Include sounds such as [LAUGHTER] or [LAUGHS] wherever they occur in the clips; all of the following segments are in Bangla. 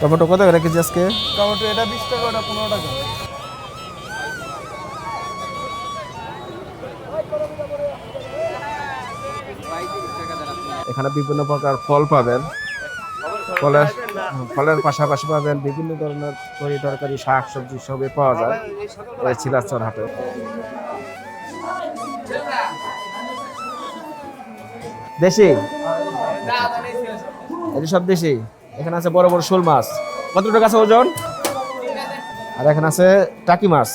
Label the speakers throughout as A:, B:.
A: টমেটো কত করে কেজি আজকে?
B: টমেটো এটা বিশ টাকা ওটা পনেরো টাকা।
A: এখানে বিভিন্ন প্রকার ফল পাবেন। ফলের ফলের পাশাপাশি পাবেন বিভিন্ন ধরনের তরি তরকারি শাক সবজি সবই পাওয়া যায় এই চিলাচর হাটে। দেশি? এটি সব দেশি? এখানে আছে বড় বড় শোল মাছ। কত টাকা আছে ওজন? আর এখানে আছে টাকি মাছ।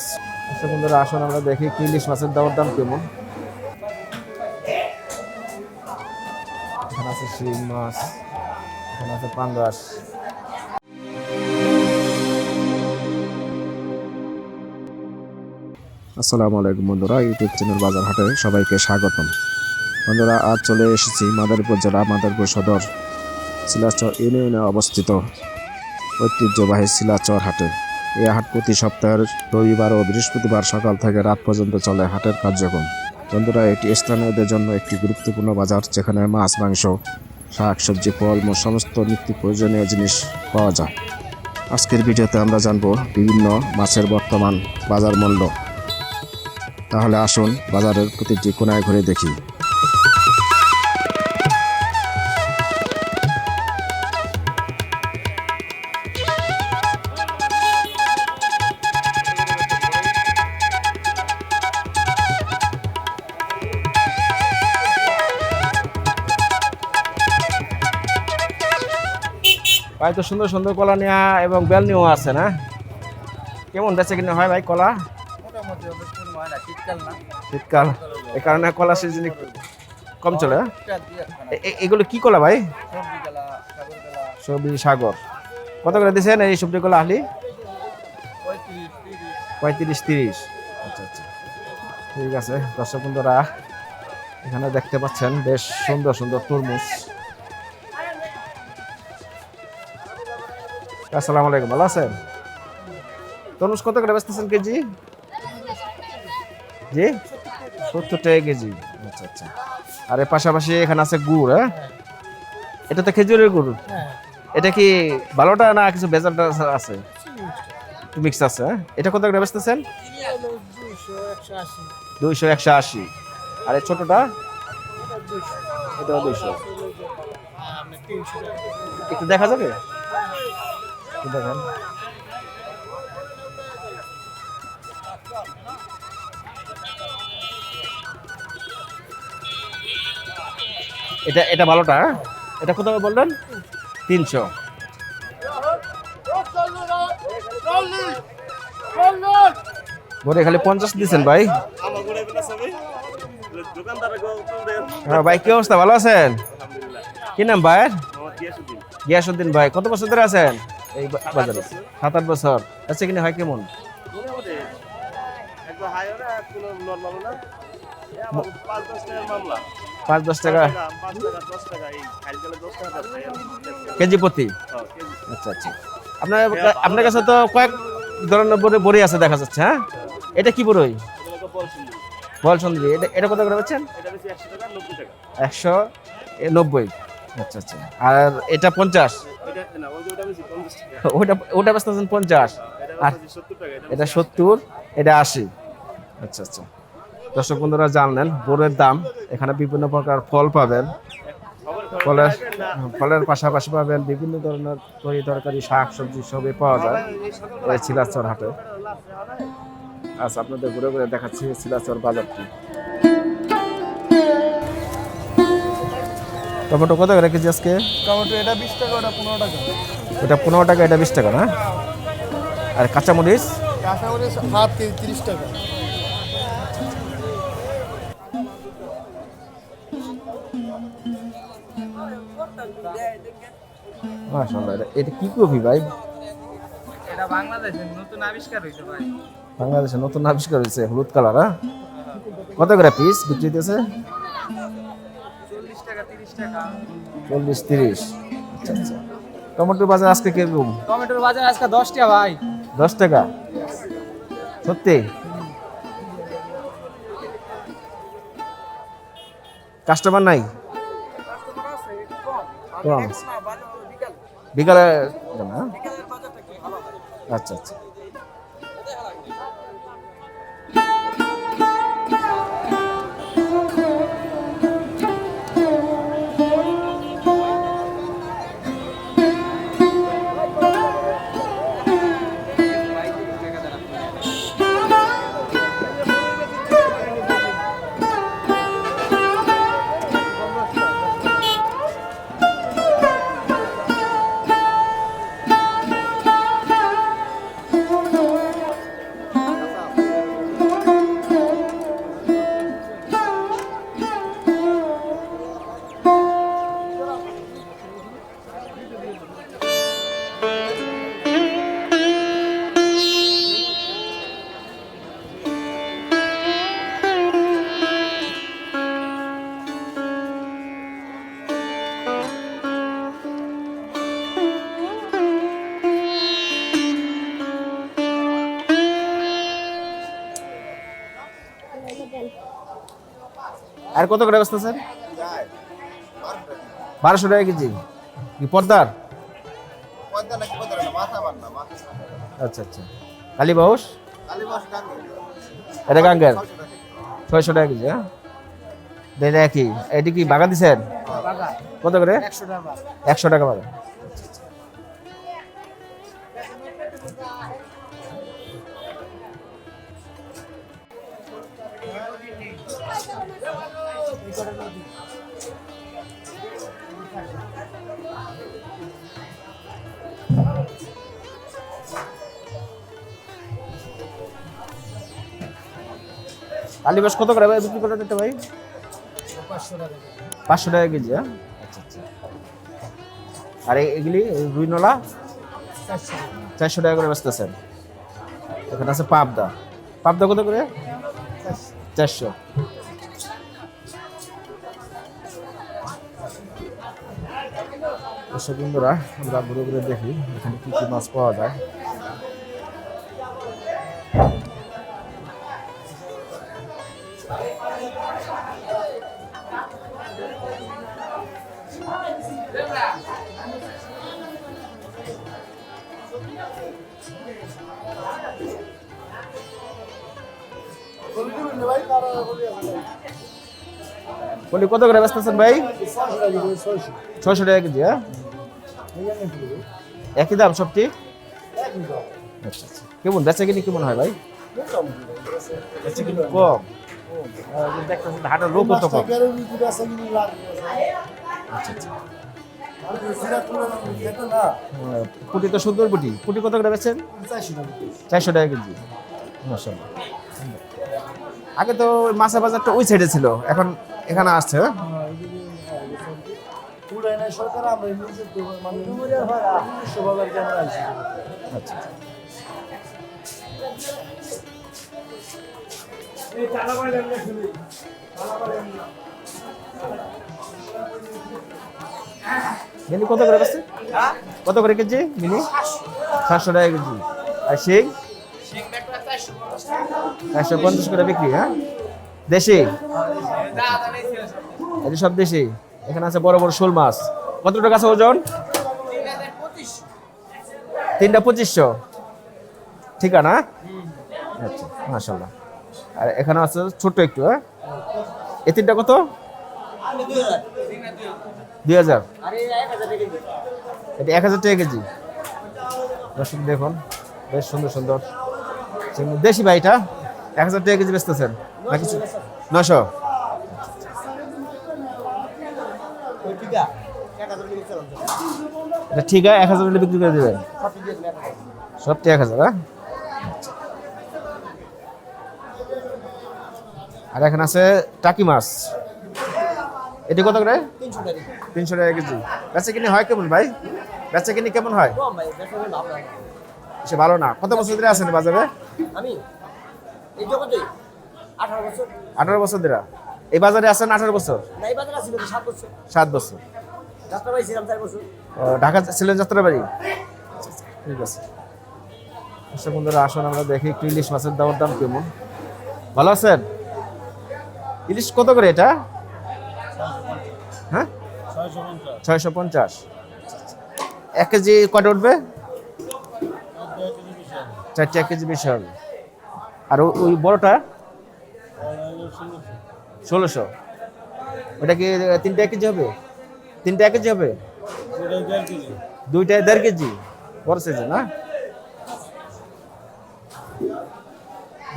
A: আচ্ছা বন্ধুরা, আসুন আমরা দেখি ইলিশ মাছের দামের দাম কেমন। এখানে আছে শিং মাছ, এখানে আছে পাঙ্গাস। আসসালামু আলাইকুম বন্ধুরা, ইউটিউব চ্যানেল বাজার হাটে সবাইকে স্বাগতম। বন্ধুরা, আজ চলে এসেছি মাদারীপুর জেলা মাদারীপুর সদর। শিলাচর ইউনিয়নে অবস্থিত। ঐতিহ্যবাহী শিলাচর হাটে। এই হাট প্রতি সপ্তাহের রবিবার ও বৃহস্পতিবার সকাল থেকে রাত পর্যন্ত চলে হাটের কার্যক্রম। বন্ধুরা, এটি স্থানীয়দের জন্য একটি গুরুত্বপূর্ণ বাজার, যেখানে মাছ, মাংস, শাক, সবজি ফল ও সমস্ত নিত্য প্রয়োজনীয় জিনিস পাওয়া যায়। আজকের ভিডিওতে আমরা জানব বিভিন্ন মাছের বর্তমান বাজার মূল্য। তাহলে আসুন বাজারের প্রতিটি কোনায় ঘুরে দেখি। ভাই তো সুন্দর সুন্দর কলা নেওয়া এবং বেল নেওয়া আছে না? কেমন বেচে কিনে হয় ভাই কলা?
B: শীতকাল
A: এ কারণে কলা সিজন কম চলে হ্যাঁ? এগুলো কি কলা ভাই?
B: সবজি সাগর
A: কত করে দিয়েছেন এই সবজি কলা
B: তিরিশ।
A: পঁয়ত্রিশ তিরিশ। আচ্ছা আচ্ছা। ঠিক আছে দর্শক বন্ধুরা এখানে দেখতে পাচ্ছেন বেশ সুন্দর সুন্দর তরমুজ। আসসালামু আলাইকুম, ভালো আছেন? তরমুজ কত করে বেচতেছেন কেজি? জি? সত্তর টাকা কেজি। আচ্ছা আচ্ছা। আর এর পাশাপাশি এখানে আছে গুড় হ্যাঁ? এটা তো খেজুরের গুড়। এটা কি ভালোটা না কিছু বেজালটা আছে? মিক্স আছে হ্যাঁ? এটা কত করে বেচতেছেন?
B: দুইশো একশো আশি।
A: আর এই ছোটটা? এটা দুইশো। একটু দেখা যাবে? দেখান। এটা এটা ভালোটা হ্যাঁ? এটা কত বললেন? তিনশো। ভরে খালি পঞ্চাশ দিচ্ছেন ভাই। হ্যাঁ ভাই, কি অবস্থা? ভালো আছেন? কি নাম ভাইয়ের? গিয়াসুদ্দিন ভাই, কত বছর ধরে আছেন? এই বাজারে? সাত আট বছর। আচ্ছা কিনে হয় কেমন? পাঁচ দশ টাকা। কেজি প্রতি? আচ্ছা আচ্ছা। আপনার আপনার কাছে তো কয়েক ধরনের বড়ি আছে দেখা যাচ্ছে হ্যাঁ? এটা কি বড়ই? বল সুন্দরী এটা এটা কত করে পাচ্ছেন একশো নব্বই। আচ্ছা আচ্ছা। আর এটা পঞ্চাশ? ওটা ওটা বেচতেছেন পঞ্চাশ? আর এটা সত্তর, এটা আশি। আচ্ছা আচ্ছা। দর্শক বন্ধুরা জানলেন, বোরের দাম, এখানে বিভিন্ন প্রকার ফল পাবেন। ফলের ফলের পাশাপাশি পাবেন বিভিন্ন ধরনের তরি তরকারি, শাক, সবজি সবই পাওয়া যায় এই শিলাচর হাটে। আচ্ছা আপনাদের ঘুরে ঘুরে দেখাচ্ছি শিলাচর বাজারটি। টমেটো কত করে কেজি আজকে?
B: টমেটো এটা বিশ টাকা ওটা পনেরো টাকা।
A: এটা পনেরো টাকা এটা বিশ টাকা না? আর কাঁচামরিচ?
B: কাঁচামরিচ হাফ কেজি তিরিশ টাকা।
A: মাশাআল্লাহ এটা এটা কি কফি ভাই?
B: এটা বাংলাদেশের নতুন আবিষ্কার হয়েছে ভাই।
A: বাংলাদেশে নতুন আবিষ্কার হয়েছে হলুদ কালার হ্যাঁ? কত করে পিস বিক্রি হইতেছে?
B: চল্লিশ তিরিশ
A: আচ্ছা আচ্ছা। টমেটোর বাজার আজকে কীরকম?
B: টমেটোর বাজার আজকে দশ টাকা ভাই।
A: দশ টাকা? সত্যি? কাস্টমার নাই? বিকালে। আচ্ছা আচ্ছা। আর কত করে ব্যস্ত স্যার বারোশো টাকা কেজি। কি পদ্মার? আচ্ছা আচ্ছা। কালীবাউস এটা গাঙ্গের। ছয়শো টাকা কেজি হ্যাঁ? দেখি কি এটি কি বাগান দিছেন? কত করে?
B: একশো টাকা
A: একশো টাকা বাগান। কালী বাস কত করে ভাই? বিক্রি করে দিতে ভাই?
B: পাঁচশো টাকা
A: কেজি হ্যাঁ? আচ্ছা আচ্ছা। আর এগুলি রুই নলা?
B: চারশো
A: টাকা করে বেচতেছেন। এখানে আছে পাবদা। পাবদা কত করে? চারশো। দর্শক বন্ধুরা, আমরা ঘুরে ঘুরে দেখি এখানে কি কি মাছ পাওয়া যায়। বলি, কত করে বেচতেছেন ভাই? ছয়শো টাকা কেজি হ্যাঁ? একই দাম সবটি? আচ্ছা আচ্ছা। কেমন, বেচা কিনি কেমন হয় ভাই? কম। দেখতেছেন হাটের আচ্ছা। পুটি তো সুন্দর পুটি। পুটি কত করে বেচেন? চারশো টাকা কেজি। মাশাআল্লাহ। আগে তো মাছের বাজারটা ওই সাইডে ছিল এখন এখানে আসছে হ্যাঁ?
C: মানে
A: কত করে বেচছে? কত করে কেজি মিনি? সাতশো। টাকা কেজি। আর সেই একশো পঞ্চাশ করে বিক্রি হ্যাঁ? দেশি? এটি সব দেশি। এখানে আছে বড় বড় শোল মাছ। কত টাকা আছে ওজন? তিনটা পঁচিশশো। ঠিকানা? আচ্ছা মাশাল্লাহ আর এখানে আছে ছোট্ট একটু হ্যাঁ? এ তিনটা কত? দুই হাজার। এটা এক হাজার টাকা কেজি। দর্শক দেখুন, বেশ সুন্দর সুন্দর। দেশি ভাই এটা। এক হাজার টাকা কেজি বেচতেছেন? না কিছু? নশো ঠিক আছে এক হাজার বিক্রি করে দেবেন। সবটি এক হাজার হ্যাঁ? আর এখানে আছে টাকি মাছ। এটি কত করে? তিনশো টাকা কেজি। বেচা কিনি হয় কেমন ভাই? বেচা কিনি কেমন হয়? সে ভালো না। কত বছর ধরে আছেন বাজারে?
C: আমি? এই জগতে আঠারো বছর।
A: আঠারো বছর ধরে। এই বাজারে আছেন আঠারো বছর?
C: না এই বাজারে ছিল সাত বছর।
A: সাত বছর।
C: যাত্রা পাই ছিলাম চার বছর।
A: ঢাকা ছিলেন যাত্রাবাড়ি? ঠিক আছে। আচ্ছা বন্ধুরা আসুন আমরা দেখি একটু ইলিশ মাছের দামের দাম কেমন। ভালো আছেন? ইলিশ কত করে এটা? হ্যাঁ? ছয়শো পঞ্চাশ। এক কেজি কটা উঠবে? চারটে এক কেজি বেশি হবে আর ওই বড়টা? ষোলোশো। ওটা কি তিনটা এক কেজি হবে? তিনটা এক কেজি হবে? দুইটায় দেড় কেজি। বড় সাইজে না?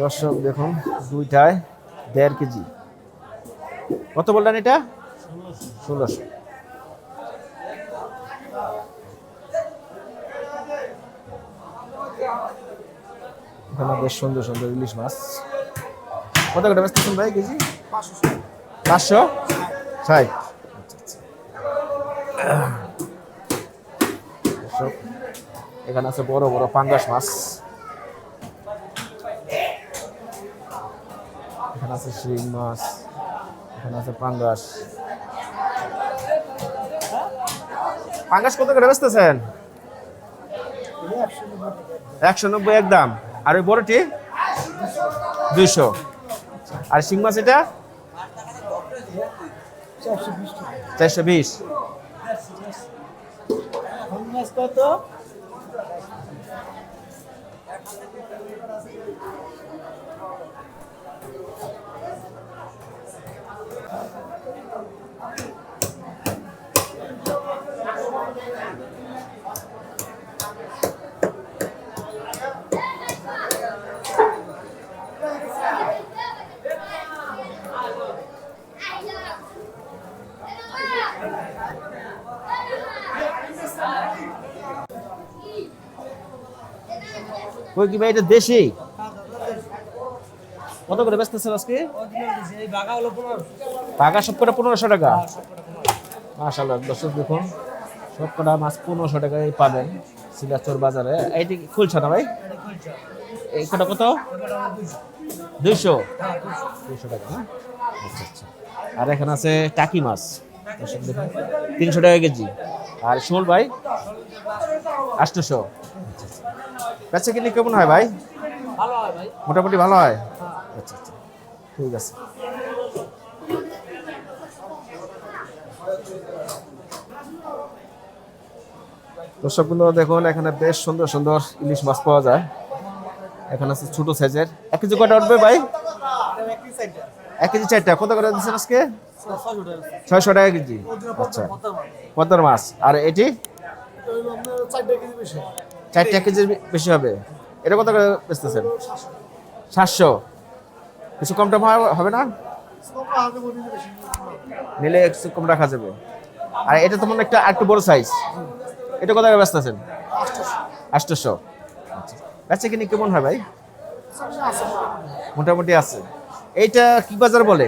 A: দর্শক, দেখুন, দুইটায় দেড় কেজি। কত বললেন এটা? ষোলোশো। এখানে বেশ সুন্দর সুন্দর ইলিশ মাছ। কত করে বেচতেছেন ভাই কেজি? পাঁচশো? ষাট। এখানে আছে বড় বড় পাঙ্গাস মাছ। এখানে আছে শিং মাছ। এখানে আছে পাঙ্গাস। পাঙ্গাস কত করে বেচতেছেন? একশো নব্বই একদম আর ওই বড়টি? দুইশো। আর শিং মাছ এটা?
C: চারশো বিশ। কত
A: কই কি ভাই, এটা দেশি? কত করে বেচতেছেন আজকে? টাকা সব কটা পনেরোশো টাকা? মাশাল্লাহ দর্শক দেখুন সব কটা মাছ পনেরোশো টাকায় পাবেন সিলাচর বাজারে। এইটি খুলছে না ভাই? এই কটা কত? দুইশো। দুইশো টাকা, না? আচ্ছা আচ্ছা। আর এখানে আছে টাকি মাছ। তিনশো টাকা কেজি। আর শোল ভাই, আটশোশো। বেচা কিনে কেমন হয় ভাই?
C: ভালো হয় ভাই।
A: মোটামুটি ভালো হয়? আচ্ছা আচ্ছা। ঠিক আছে। দর্শক বন্ধু দেখুন এখানে বেশ সুন্দর সুন্দর ইলিশ মাছ পাওয়া যায়। এখানে আছে ছোট সাইজের। এক কেজি কটা উঠবে ভাই? এক কেজি চারটা। কত করে দিচ্ছেন আজকে? ছয়শো টাকা কেজি। আচ্ছা। পদ্মার মাছ। আর এটি?
C: চারটা কেজি বেশি
A: হবে। এটা কত করে বেচতেছেন? সাতশো। কিছু কম টম হবে না? নিলে একটু কম রাখা যাবে। আর এটা তো মনে একটা একটু বড় সাইজ এটা কত টাকা ব্যস্ত আছেন আটশোশো বেচা কিনি কেমন হয় ভাই? মোটামুটি আছে। এইটা কি বাজার বলে?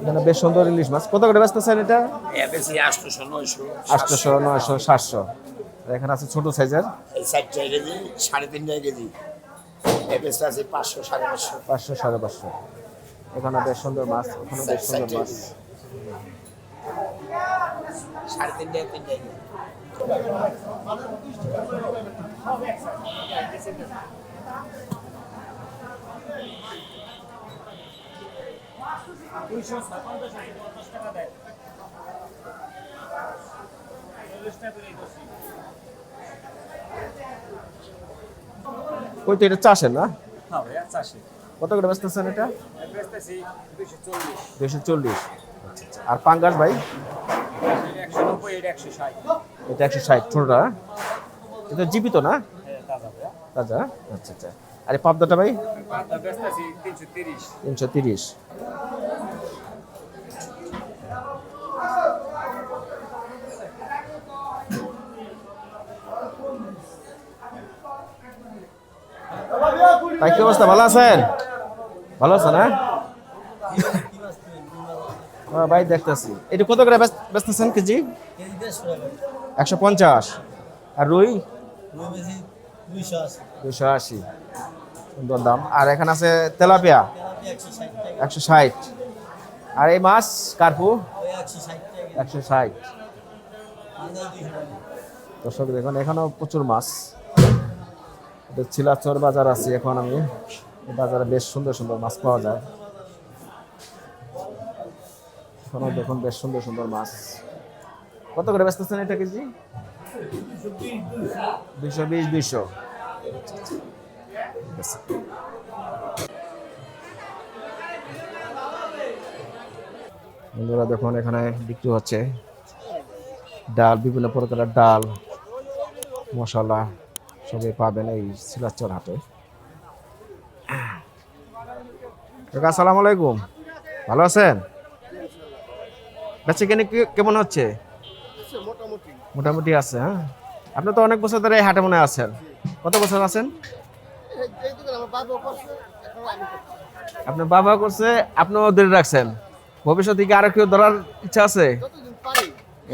A: এখানে বেশ সুন্দর ইলিশ মাছ। কত করে ব্যস্ত আছেন এটা
D: আটশোশো নয়শো
A: সাতশো। এখানে আছে ছোট সাইজের।
D: এই চার টাকা কেজি সাড়ে তিন টাকা কেজি। এ বেশি আছে পাঁচশো সাড়ে পাঁচশো।
A: পাঁচশো সাড়ে পাঁচশো। এখানে বেশ সুন্দর মাছ ওখানে বেশ সুন্দর মাছ
D: সাড়ে তিন টাকা তিন টাকা কেজি।
A: ওই তো এটা চাষের না?
B: হ্যাঁ
A: কত করে বেচতেছেন এটা? দুইশো চল্লিশ। আর পাঙ্গাস ভাই?
B: এটা একশো ষাট।
A: ছোটটা এটা জীবিত না?
B: হ্যাঁ তাজা
A: আচ্ছা আচ্ছা। আর পাবদাটা ভাই?
B: তিনশো তিরিশ।
A: ভাই কি অবস্থা? ভালো আছেন? ভালো আছেন হ্যাঁ? [LAUGHS] হ্যাঁ, ভাই দেখতেছি। এটা কত করে বেচ- বেচতেছেন কেজি? একশো পঞ্চাশ। আর রুই? দুশো আশি। সুন্দর দাম। আর এখানে আছে তেলাপিয়া?
C: একশো ষাট।
A: আর এই মাছ কার্পু?
C: একশো ষাট।
A: দর্শক দেখুন এখানেও প্রচুর মাছ। এটা চিলাচর বাজার আছে এখন আমি। বাজারে বেশ সুন্দর সুন্দর মাছ পাওয়া যায়। এখানেও দেখুন বেশ সুন্দর সুন্দর মাছ। কত করে বেচতেছেন এটা কেজি? দুইশো বিশ, দুইশো। বন্ধুরা দেখুন এখানে বিক্রি হচ্ছে। ডাল, বিভিন্ন প্রকারের ডাল, মশলা। সবই পাবেন এই শিলাচর হাটে। কাকা, আসসালামু আলাইকুম। ভালো আছেন? বেচে কেন কেমন হচ্ছে? মোটামুটি আছে হ্যাঁ? আপনি তো অনেক বছর ধরে এই হাটে মনে আছেন। কত বছর আছেন? আপনার বাবা করছে আপনিও ধরে রাখছেন। ভবিষ্যতে কি আরও কেউ ধরার ইচ্ছা আছে?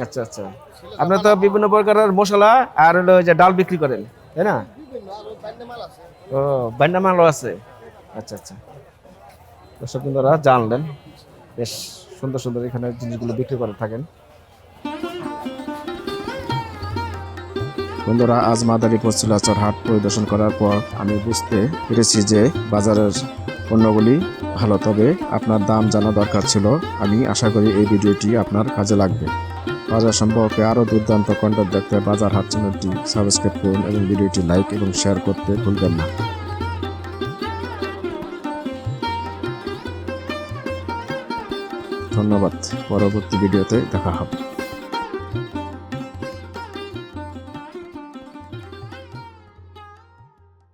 A: আচ্ছা আচ্ছা। আপনি তো বিভিন্ন প্রকারের মশলা আর হলো যে ডাল বিক্রি করেন। তাই না? ও বান্ডা মালও আছে? আচ্ছা আচ্ছা। দর্শক বন্ধুরা, জানলেন। বেশ সুন্দর সুন্দর এখানে জিনিসগুলো বিক্রি করে থাকেন। বন্ধুরা, আজ মাদারীপুর শিলাচর হাট পরিদর্শন করার পর আমি বুঝতে পেরেছি যে বাজারের পণ্যগুলি ভালো। তবে আপনার দাম জানা দরকার ছিল। আমি আশা করি এই ভিডিওটি আপনার কাজে লাগবে। বাজার সম্পর্কে আরও দুর্দান্ত কন্টেন্ট দেখতে বাজার হাট চ্যানেলটি সাবস্ক্রাইব করুন এবং ভিডিওটি লাইক এবং শেয়ার করতে ভুলবেন না। ধন্যবাদ। পরবর্তী ভিডিওতে দেখা হবে।